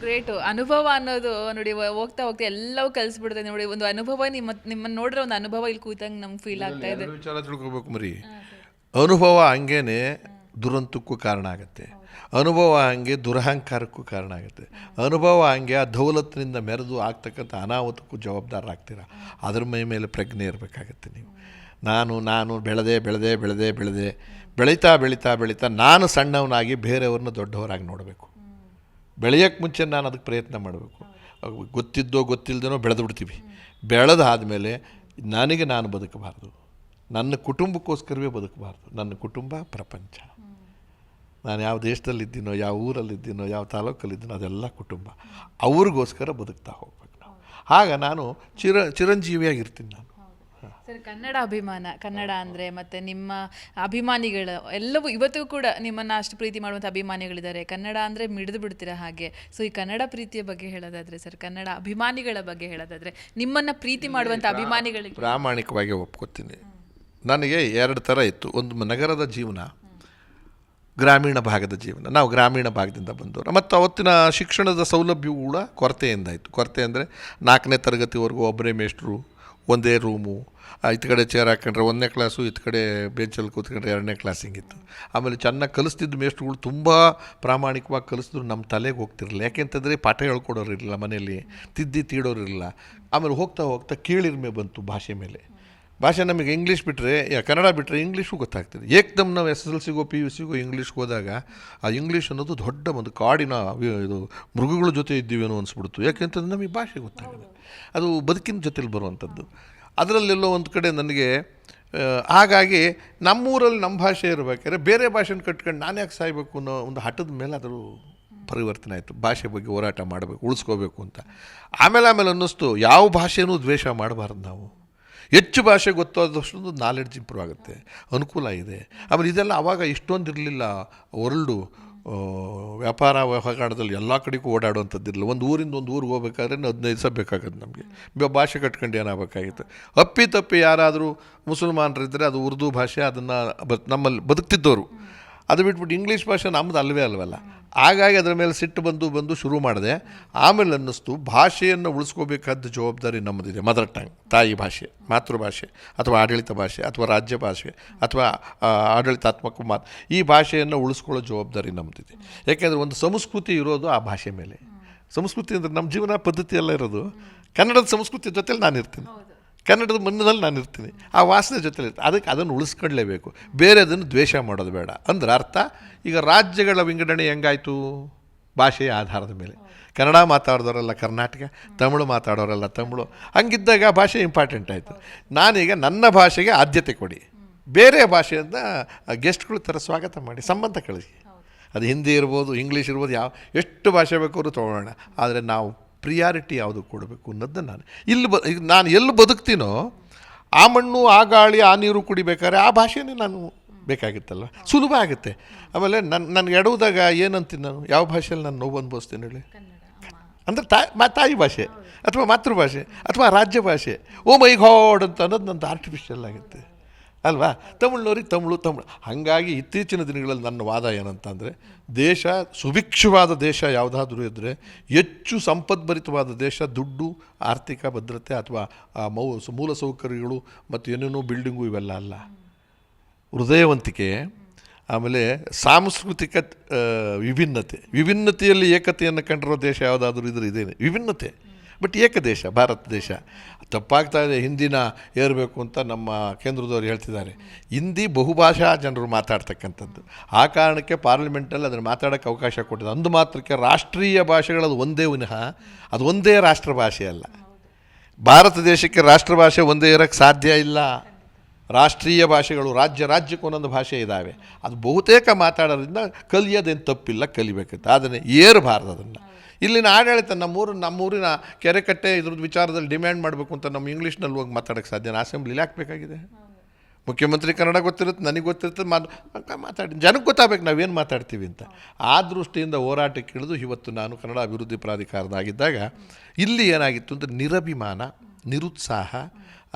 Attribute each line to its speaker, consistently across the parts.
Speaker 1: Great ಅನುಭವ ಅನ್ನೋದು ನೋಡಿ ಹೋಗ್ತಾ ಹೋಗ್ತಾ ಎಲ್ಲವೂ ಕಲಿಸ್ಬಿಡುತ್ತೆ. ನೋಡಿ ಒಂದು ಅನುಭವ ನಿಮ್ಮ ನಿಮ್ಮನ್ನ ನೋಡಿರೋ ಒಂದು ಅನುಭವ ಇಲ್ಲಿ ಕೂತಂಗೆ ನಮ್ಗೆ ಫೀಲ್ ಆಗ್ತಾ ಇದೆ.
Speaker 2: ವಿಚಾರ ತಿಳ್ಕೊಬೇಕು ಮರಿ. ಅನುಭವ ಹಂಗೇನೆ ದುರಂತಕ್ಕೂ ಕಾರಣ ಆಗುತ್ತೆ. ಅನುಭವ ಹಂಗೆ ದುರಹಂಕಾರಕ್ಕೂ ಕಾರಣ ಆಗುತ್ತೆ. ಅನುಭವ ಹಂಗೆ ಆ ದೌಲತ್ತಿನಿಂದ ಮೆರೆದು ಆಗ್ತಕ್ಕಂಥ ಅನಾಹುತಕ್ಕೂ ಜವಾಬ್ದಾರರಾಗ್ತೀರ ಅದ್ರ ಮೈ ಮೇಲೆ ಪ್ರಜ್ಞೆ ಇರಬೇಕಾಗತ್ತೆ ನೀವು. ನಾನು ನಾನು ಬೆಳೆದೆ ಬೆಳೆದೆ ಬೆಳೆದೆ ಬೆಳೆದೆ ಬೆಳೀತಾ ಬೆಳೀತಾ ಬೆಳೀತಾ ನಾನು ಸಣ್ಣವನಾಗಿ ಬೇರೆಯವ್ರನ್ನ ದೊಡ್ಡವರಾಗಿ ನೋಡಬೇಕು. ಬೆಳೆಯೋಕ್ಕೆ ಮುಂಚೆ ನಾನು ಅದಕ್ಕೆ ಪ್ರಯತ್ನ ಮಾಡಬೇಕು. ಗೊತ್ತಿದ್ದೋ ಗೊತ್ತಿಲ್ಲದೇನೋ ಬೆಳೆದು ಬಿಡ್ತೀವಿ. ಬೆಳೆದಾದಮೇಲೆ ನನಗೆ ನಾನು ಬದುಕಬಾರ್ದು. ನನ್ನ ಕುಟುಂಬಕ್ಕೋಸ್ಕರವೇ ಬದುಕಬಾರ್ದು. ನನ್ನ ಕುಟುಂಬ ಪ್ರಪಂಚ. ನಾನು ಯಾವ ದೇಶದಲ್ಲಿದ್ದೀನೋ, ಯಾವ ಊರಲ್ಲಿದ್ದೀನೋ, ಯಾವ ತಾಲೂಕಲ್ಲಿದ್ದೀನೋ ಅದೆಲ್ಲ ಕುಟುಂಬ. ಅವ್ರಿಗೋಸ್ಕರ ಬದುಕ್ತಾ ಹೋಗ್ಬೇಕು ನಾವು. ಆಗ ನಾನು ಚಿರ, ಚಿರಂಜೀವಿಯಾಗಿರ್ತೀನಿ ನಾನು.
Speaker 1: ಸರ್ ಕನ್ನಡ ಅಭಿಮಾನ ಕನ್ನಡ ಅಂದರೆ ಮತ್ತು ನಿಮ್ಮ ಅಭಿಮಾನಿಗಳು ಎಲ್ಲವೂ ಇವತ್ತು ಕೂಡ ನಿಮ್ಮನ್ನು ಅಷ್ಟು ಪ್ರೀತಿ ಮಾಡುವಂಥ ಅಭಿಮಾನಿಗಳಿದ್ದಾರೆ. ಕನ್ನಡ ಅಂದರೆ ಮಿಡಿದು ಬಿಡ್ತೀರಾ ಹಾಗೆ? ಸೊ ಈ ಕನ್ನಡ ಪ್ರೀತಿಯ ಬಗ್ಗೆ ಹೇಳೋದಾದ್ರೆ ಸರ್ ಕನ್ನಡ ಅಭಿಮಾನಿಗಳ ಬಗ್ಗೆ ಹೇಳೋದಾದ್ರೆ ನಿಮ್ಮನ್ನು ಪ್ರೀತಿ ಮಾಡುವಂಥ ಅಭಿಮಾನಿಗಳಿಗೆ
Speaker 2: ಪ್ರಾಮಾಣಿಕವಾಗಿ ಒಪ್ಕೋತೀನಿ. ನನಗೆ ಎರಡು ಥರ ಇತ್ತು. ಒಂದು ನಗರದ ಜೀವನ ಗ್ರಾಮೀಣ ಭಾಗದ ಜೀವನ. ನಾವು ಗ್ರಾಮೀಣ ಭಾಗದಿಂದ ಬಂದವರು. ಮತ್ತು ಅವತ್ತಿನ ಶಿಕ್ಷಣದ ಸೌಲಭ್ಯವು ಕೂಡ ಕೊರತೆಯಿಂದ ಆಯಿತು ಕೊರತೆ ಅಂದರೆ ನಾಲ್ಕನೇ ತರಗತಿವರೆಗೂ ಒಬ್ಬರೇ ಮೇಷ್ಟ್ರು ಒಂದೇ ರೂಮು ಇತ್ತು ಕಡೆ ಚೇರ್ ಹಾಕೊಂಡ್ರೆ ಒಂದನೇ ಕ್ಲಾಸು ಇತ್ತು ಕಡೆ ಬೆಂಚಲ್ಲಿ ಕೂತ್ಕೊಂಡ್ರೆ ಎರಡನೇ ಕ್ಲಾಸ್ ಹಿಂಗಿತ್ತು. ಆಮೇಲೆ ಚೆನ್ನಾಗಿ ಕಲಿಸ್ತಿದ್ದ ಮೇಷ್ಟ್ರುಗಳು ತುಂಬ ಪ್ರಾಮಾಣಿಕವಾಗಿ ಕಲಿಸಿದ್ರು ನಮ್ಮ ತಲೆಗೆ ಹೋಗ್ತಿರಲಿಲ್ಲ. ಯಾಕೆಂತಂದರೆ ಪಾಠ ಹೇಳ್ಕೊಡೋರು ಇರಲಿಲ್ಲ ಮನೆಯಲ್ಲಿ, ತಿದ್ದಿ ತೀಡೋರು ಇರಲಿಲ್ಲ ಆಮೇಲೆ ಹೋಗ್ತಾ ಹೋಗ್ತಾ ಕೀಳಿರ್ಮೆ ಬಂತು ಭಾಷೆ ಮೇಲೆ. ಭಾಷೆ ನಮಗೆ ಇಂಗ್ಲೀಷ್ ಬಿಟ್ಟರೆ ಕನ್ನಡ ಬಿಟ್ಟರೆ ಇಂಗ್ಲೀಷು ಗೊತ್ತಾಗ್ತದೆ. ಏಕ್ದಮ್ ನಾವು ಎಸ್ ಎಸ್ ಎಲ್ ಸಿಗೋ, ಪಿ ಯು ಸಿಗೋ ಇಂಗ್ಲೀಷ್ಗೆ ಹೋದಾಗ ಆ ಇಂಗ್ಲೀಷ್ ಅನ್ನೋದು ದೊಡ್ಡ ಒಂದು ಕಾಡಿನ ಇದು ಮೃಗಗಳ ಜೊತೆ ಇದ್ದೀವೇನೋ ಅನಿಸ್ಬಿಡ್ತು. ಯಾಕೆಂತಂದ್ರೆ ನಮಗೆ ಭಾಷೆ ಗೊತ್ತಾಗಲ್ಲ. ಅದು ಬದುಕಿನ ಜೊತೆಲಿ ಬರುವಂಥದ್ದು. ಅದರಲ್ಲೆಲ್ಲೋ ಒಂದು ಕಡೆ ನನಗೆ ಹಾಗಾಗಿ ನಮ್ಮೂರಲ್ಲಿ ನಮ್ಮ ಭಾಷೆ ಇರಬೇಕಾದ್ರೆ ಬೇರೆ ಭಾಷೆನ ಕಟ್ಕೊಂಡು ನಾನು ಯಾಕೆ ಸಾಯ್ಬೇಕು ಅನ್ನೋ ಒಂದು ಹಠದ ಮೇಲೆ ಅದರ ಪರಿವರ್ತನೆ ಆಯಿತು. ಭಾಷೆ ಬಗ್ಗೆ ಹೋರಾಟ ಮಾಡಬೇಕು, ಉಳಿಸ್ಕೋಬೇಕು ಅಂತ. ಆಮೇಲೆ ಆಮೇಲೆ ಅನ್ನಿಸ್ತು, ಯಾವ ಭಾಷೆನೂ ದ್ವೇಷ ಮಾಡಬಾರ್ದು ನಾವು. ಹೆಚ್ಚು ಭಾಷೆ ಗೊತ್ತಾದಷ್ಟು ನಾಲೆಡ್ಜ್ ಇಂಪ್ರೂವ್ ಆಗುತ್ತೆ, ಅನುಕೂಲ ಇದೆ. ಆಮೇಲೆ ಇದೆಲ್ಲ ಆವಾಗ ಇಷ್ಟೊಂದು ಇರಲಿಲ್ಲ ವರ್ಲ್ಡು ವ್ಯಾಪಾರ ವ್ಯವಹಾರದಲ್ಲಿ ಎಲ್ಲ ಕಡೆಗೂ ಓಡಾಡುವಂಥದ್ದಿರಲಿಲ್ಲ ಒಂದು ಊರಿಂದ ಒಂದು ಊರಿಗೆ ಹೋಗ್ಬೇಕಾದ್ರೆ ಹದಿನೈದು ದಿವಸ ಬೇಕಾಗತ್ತೆ ನಮಗೆ. ಭಾಷೆ ಕಟ್ಕೊಂಡು ಏನಾಗಬೇಕಾಗಿತ್ತು? ಅಪ್ಪಿ ತಪ್ಪಿ ಯಾರಾದರೂ ಮುಸಲ್ಮಾನರಿದ್ದರೆ ಅದು ಉರ್ದು ಭಾಷೆ, ಅದನ್ನು ಬ ನಮ್ಮಲ್ಲಿ ಬದುಕ್ತಿದ್ದವರು ಅದು ಬಿಟ್ಬಿಟ್ಟು ಇಂಗ್ಲೀಷ್ ಭಾಷೆ ನಮ್ಮದು ಅಲ್ವೇ ಅಲ್ವಲ್ಲ. ಹಾಗಾಗಿ ಅದರ ಮೇಲೆ ಸಿಟ್ಟು ಬಂದು ಬಂದು ಶುರು ಮಾಡಿದೆ. ಆಮೇಲೆ ಅನ್ನಿಸ್ತು, ಭಾಷೆಯನ್ನು ಉಳಿಸ್ಕೋಬೇಕಾದ ಜವಾಬ್ದಾರಿ ನಮ್ಮದಿದೆ ಮದರ್ ಟಂಗ್ ತಾಯಿ ಭಾಷೆ, ಮಾತೃಭಾಷೆ, ಅಥವಾ ಆಡಳಿತ ಭಾಷೆ, ಅಥವಾ ರಾಜ್ಯ ಭಾಷೆ, ಅಥವಾ ಆಡಳಿತಾತ್ಮಕ ಮಾತು ಈ ಭಾಷೆಯನ್ನು ಉಳಿಸ್ಕೊಳ್ಳೋ ಜವಾಬ್ದಾರಿ ನಮ್ಮದಿದೆ ಯಾಕೆಂದರೆ ಒಂದು ಸಂಸ್ಕೃತಿ ಇರೋದು ಆ ಭಾಷೆ ಮೇಲೆ. ಸಂಸ್ಕೃತಿ ಅಂದರೆ ನಮ್ಮ ಜೀವನ ಪದ್ಧತಿ ಎಲ್ಲ ಇರೋದು. ಕನ್ನಡದ ಸಂಸ್ಕೃತಿ ಜೊತೆಲಿ ನಾನು ಇರ್ತೀನಿ ಕನ್ನಡದ ಮಣ್ಣಿನಲ್ಲಿ ನಾನು ಇರ್ತೀನಿ. ಆ ವಾಸನೆ ಜೊತೆಲಿ ಅದಕ್ಕೆ ಅದನ್ನು ಉಳಿಸ್ಕೊಳ್ಲೇಬೇಕು. ಬೇರೆ ಅದನ್ನು ದ್ವೇಷ ಮಾಡೋದು ಬೇಡ. ಅಂದ್ರೆ ಅರ್ಥ, ಈಗ ರಾಜ್ಯಗಳ ವಿಂಗಡಣೆ ಹೆಂಗಾಯಿತು? ಭಾಷೆಯ ಆಧಾರದ ಮೇಲೆ. ಕನ್ನಡ ಮಾತಾಡೋರೆಲ್ಲ ಕರ್ನಾಟಕ, ತಮಿಳು ಮಾತಾಡೋರೆಲ್ಲ ತಮಿಳು. ಹಂಗಿದ್ದಾಗ ಭಾಷೆ ಇಂಪಾರ್ಟೆಂಟ್ ಆಯಿತು. ನಾನೀಗ ನನ್ನ ಭಾಷೆಗೆ ಆದ್ಯತೆ ಕೊಡಿ. ಬೇರೆ ಭಾಷೆಯಿಂದ ಗೆಸ್ಟ್ಗಳು ಥರ ಸ್ವಾಗತ ಮಾಡಿ, ಸಂಬಂಧ ಕಳಿಸಿ. ಅದು ಹಿಂದಿ ಇರ್ಬೋದು, ಇಂಗ್ಲೀಷ್ ಇರ್ಬೋದು, ಯಾವ, ಎಷ್ಟು ಭಾಷೆ ಬೇಕಾದ್ರೂ ತೊಗೊಳ್ಳೋಣ. ಆದರೆ ನಾವು ಪ್ರಿಯಾರಿಟಿ ಯಾವುದು ಕೊಡಬೇಕು ಅನ್ನೋದನ್ನ ನಾನು. ಇಲ್ಲಿ ಬ ನಾನು ಎಲ್ಲಿ ಬದುಕ್ತೀನೋ ಆ ಮಣ್ಣು ಆ ಗಾಳಿ ಆ ನೀರು ಕುಡಿಬೇಕಾದ್ರೆ ಆ ಭಾಷೆನೇ ನಾನು ಬೇಕಾಗಿತ್ತಲ್ಲ. ಸುಲಭ ಆಗುತ್ತೆ. ಆಮೇಲೆ ನನ್ನ ನನಗೆ ಎಡುವುದಾಗ ಏನಂತೀನಿ ನಾನು? ಯಾವ ಭಾಷೆಯಲ್ಲಿ ನಾನು ನೋವು ಅನುಭವಿಸ್ತೀನಿ ಹೇಳಿ? ಅಂದರೆ ತಾಯಿ ಮಾ ತಾಯಿ ಭಾಷೆ ಅಥವಾ ಮಾತೃಭಾಷೆ ಅಥವಾ ರಾಜ್ಯ ಭಾಷೆ. ಓ ಮೈ ಗಾಡ್ ಅಂತ ಅನ್ನೋದು ನಂದು ಆರ್ಟಿಫಿಷಿಯಲ್ ಆಗುತ್ತೆ. ಅಲ್ವಾ? ತಮಿಳ್ನವ್ರಿಗೆ ತಮಿಳು ತಮಿಳು. ಹಾಗಾಗಿ ಇತ್ತೀಚಿನ ದಿನಗಳಲ್ಲಿ ನನ್ನ ವಾದ ಏನಂತಂದರೆ, ದೇಶ ಸುಭಿಕ್ಷವಾದ ದೇಶ ಯಾವುದಾದ್ರೂ ಇದ್ದರೆ ಹೆಚ್ಚು ಸಂಪದ್ಭರಿತವಾದ ದೇಶ ದುಡ್ಡು, ಆರ್ಥಿಕ ಭದ್ರತೆ ಅಥವಾ ಮೌ, ಮೂಲ ಸೌಕರ್ಯಗಳು ಮತ್ತು ಏನೇನೋ ಬಿಲ್ಡಿಂಗು ಇವೆಲ್ಲ ಅಲ್ಲ. ಹೃದಯವಂತಿಕೆ, ಆಮೇಲೆ ಸಾಂಸ್ಕೃತಿಕ ವಿಭಿನ್ನತೆ. ವಿಭಿನ್ನತೆಯಲ್ಲಿ ಏಕತೆಯನ್ನು ಕಂಡಿರೋ ದೇಶ ಯಾವುದಾದ್ರೂ ಇದ್ರೆ ಇದೇನೆ. ವಿಭಿನ್ನತೆ. ಬಟ್ ಏಕ ದೇಶ ಭಾರತ ದೇಶ. ತಪ್ಪಾಗ್ತಾ ಇದೆ, ಹಿಂದಿನ ಏರಬೇಕು ಅಂತ ನಮ್ಮ ಕೇಂದ್ರದವರು ಹೇಳ್ತಿದ್ದಾರೆ. ಹಿಂದಿ ಬಹುಭಾಷಾ ಜನರು ಮಾತಾಡ್ತಕ್ಕಂಥದ್ದು. ಆ ಕಾರಣಕ್ಕೆ ಪಾರ್ಲಿಮೆಂಟಲ್ಲಿ ಅದನ್ನು ಮಾತಾಡೋಕ್ಕೆ ಅವಕಾಶ ಕೊಟ್ಟಿದೆ ಅಂದು ಮಾತ್ರಕ್ಕೆ ರಾಷ್ಟ್ರೀಯ ಭಾಷೆಗಳದು ಒಂದೇ ವಿನಃ, ಅದು ಒಂದೇ ರಾಷ್ಟ್ರ ಭಾಷೆ ಅಲ್ಲ. ಭಾರತ ದೇಶಕ್ಕೆ ರಾಷ್ಟ್ರ ಭಾಷೆ ಒಂದೇ ಇರೋಕ್ಕೆ ಸಾಧ್ಯ ಇಲ್ಲ. ರಾಷ್ಟ್ರೀಯ ಭಾಷೆಗಳು, ರಾಜ್ಯ, ರಾಜ್ಯಕ್ಕೆ ಒಂದೊಂದು ಭಾಷೆ ಇದ್ದಾವೆ ಅದು ಬಹುತೇಕ ಮಾತಾಡೋದ್ರಿಂದ ಕಲಿಯೋದೇನು ತಪ್ಪಿಲ್ಲ ಕಲಿಬೇಕಿತ್ತು ಆದರೆ ಏರಬಾರ್ದು ಅದನ್ನು ಇಲ್ಲಿನ ಆಡಳಿತ ನಮ್ಮೂರು, ನಮ್ಮೂರಿನ ಕೆರೆ ಕಟ್ಟೆ ಇದ್ರದ್ದು ವಿಚಾರದಲ್ಲಿ ಡಿಮ್ಯಾಂಡ್ ಮಾಡಬೇಕು ಅಂತ ನಮ್ಮ ಇಂಗ್ಲೀಷ್ನಲ್ಲಿ ಹೋಗಿ ಮಾತಾಡೋಕ್ಕೆ ಸಾಧ್ಯ ಅಸೆಂಬ್ಲಿಲಿ ಹಾಕಬೇಕಾಗಿದೆ. ಮುಖ್ಯಮಂತ್ರಿ ಕನ್ನಡ ಗೊತ್ತಿರುತ್ತೆ, ನನಗೆ ಗೊತ್ತಿರುತ್ತೆ, ಮಾತು, ಮಾತಾಡಿ, ಜನಕ್ಕೆ ಗೊತ್ತಾಗಬೇಕು ನಾವೇನು ಮಾತಾಡ್ತೀವಿ ಅಂತ. ಆ ದೃಷ್ಟಿಯಿಂದ ಹೋರಾಟಕ್ಕೆ ಇಳಿದು ಇವತ್ತು ನಾನು ಕನ್ನಡ ಅಭಿವೃದ್ಧಿ ಪ್ರಾಧಿಕಾರದಾಗಿದ್ದಾಗ ಇಲ್ಲಿ ಏನಾಗಿತ್ತು ಅಂದರೆ ನಿರಭಿಮಾನ, ನಿರುತ್ಸಾಹ,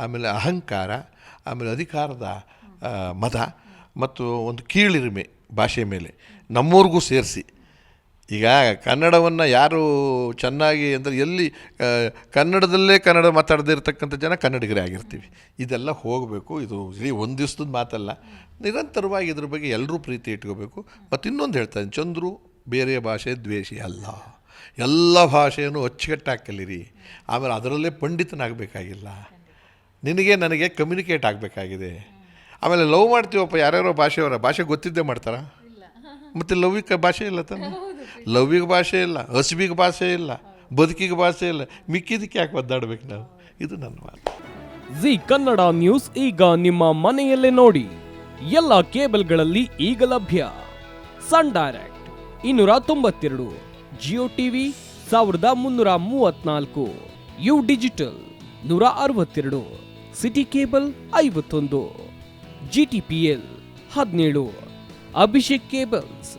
Speaker 2: ಆಮೇಲೆ ಅಹಂಕಾರ, ಆಮೇಲೆ ಅಧಿಕಾರದ ಮದ ಮತ್ತು ಒಂದು ಕೀಳಿರಿಮೆ ಭಾಷೆ ಮೇಲೆ ನಮ್ಮೂರಿಗೂ ಸೇರಿಸಿ. ಈಗ ಕನ್ನಡವನ್ನು ಯಾರು ಚೆನ್ನಾಗಿ ಅಂದರೆ ಎಲ್ಲಿ ಕನ್ನಡದಲ್ಲೇ ಕನ್ನಡ ಮಾತಾಡದೇ ಇರತಕ್ಕಂಥ ಜನ ಕನ್ನಡಿಗರೇ ಆಗಿರ್ತೀವಿ. ಇದೆಲ್ಲ ಹೋಗಬೇಕು ಇದು ಇಡೀ ಒಂದು ದಿವ್ಸದ ಮಾತಲ್ಲ. ನಿರಂತರವಾಗಿ ಇದ್ರ ಬಗ್ಗೆ ಎಲ್ಲರೂ ಪ್ರೀತಿ ಇಟ್ಕೋಬೇಕು. ಮತ್ತು ಇನ್ನೊಂದು ಹೇಳ್ತಾನೆ ಚಂದ್ರು ಬೇರೆ ಭಾಷೆ ದ್ವೇಷಿ ಅಲ್ಲ. ಎಲ್ಲ ಭಾಷೆಯನ್ನು ಅಚ್ಚುಕಟ್ಟಾಗಿ ಕಲೀರಿ ಆಮೇಲೆ ಅದರಲ್ಲೇ ಪಂಡಿತನಾಗಬೇಕಾಗಿಲ್ಲ. ನಿನಗೆ ನನಗೆ ಕಮ್ಯುನಿಕೇಟ್ ಆಗಬೇಕಾಗಿದೆ. ಆಮೇಲೆ ಲವ್ ಮಾಡ್ತೀವಪ್ಪ ಯಾರ್ಯಾರೋ ಭಾಷೆಯವರ ಭಾಷೆ ಗೊತ್ತಿದ್ದೇ ಮಾಡ್ತಾರಾ? ಮತ್ತು ಲವ್ವಿಗೆ ಭಾಷೆ ಇಲ್ಲ ತಾನೆ? ಲವ್ವಿಗೆ ಭಾಷೆ ಇಲ್ಲ ಹಸಿವಿಗೆ ಭಾಷೆ ಇಲ್ಲ ಬದುಕಿಗೆ ಭಾಷೆ ಇಲ್ಲ. ಮಿಕ್ಕಿದಕ್ಕೆ ಯಾಕೆ ಒದ್ದಾಡ್ಬೇಕು ನಾವು? ಇದು ನನ್ನ ಮಾತು.
Speaker 3: ಜಿ ಕನ್ನಡ ನ್ಯೂಸ್ ಈಗ ನಿಮ್ಮ ಮನೆಯಲ್ಲೇ ನೋಡಿ. ಎಲ್ಲ ಕೇಬಲ್ಗಳಲ್ಲಿ ಈಗ ಲಭ್ಯ. ಸನ್ ಡೈರೆಕ್ಟ್ ಇನ್ನೂರ ತೊಂಬತ್ತೆರಡು, ಜಿಯೋ ಟಿವಿ ಸಾವಿರದ ಮುನ್ನೂರ ಮೂವತ್ನಾಲ್ಕು, ಯು ಡಿಜಿಟಲ್ ನೂರ ಅರವತ್ತೆರಡು, ಸಿಟಿ ಕೇಬಲ್ ಐವತ್ತೊಂದು, ಜಿ ಟಿ ಪಿ ಎಲ್ ಹದಿನೇಳು, ಅಭಿಷೇಕ್ ಕೇಬಲ್ಸ್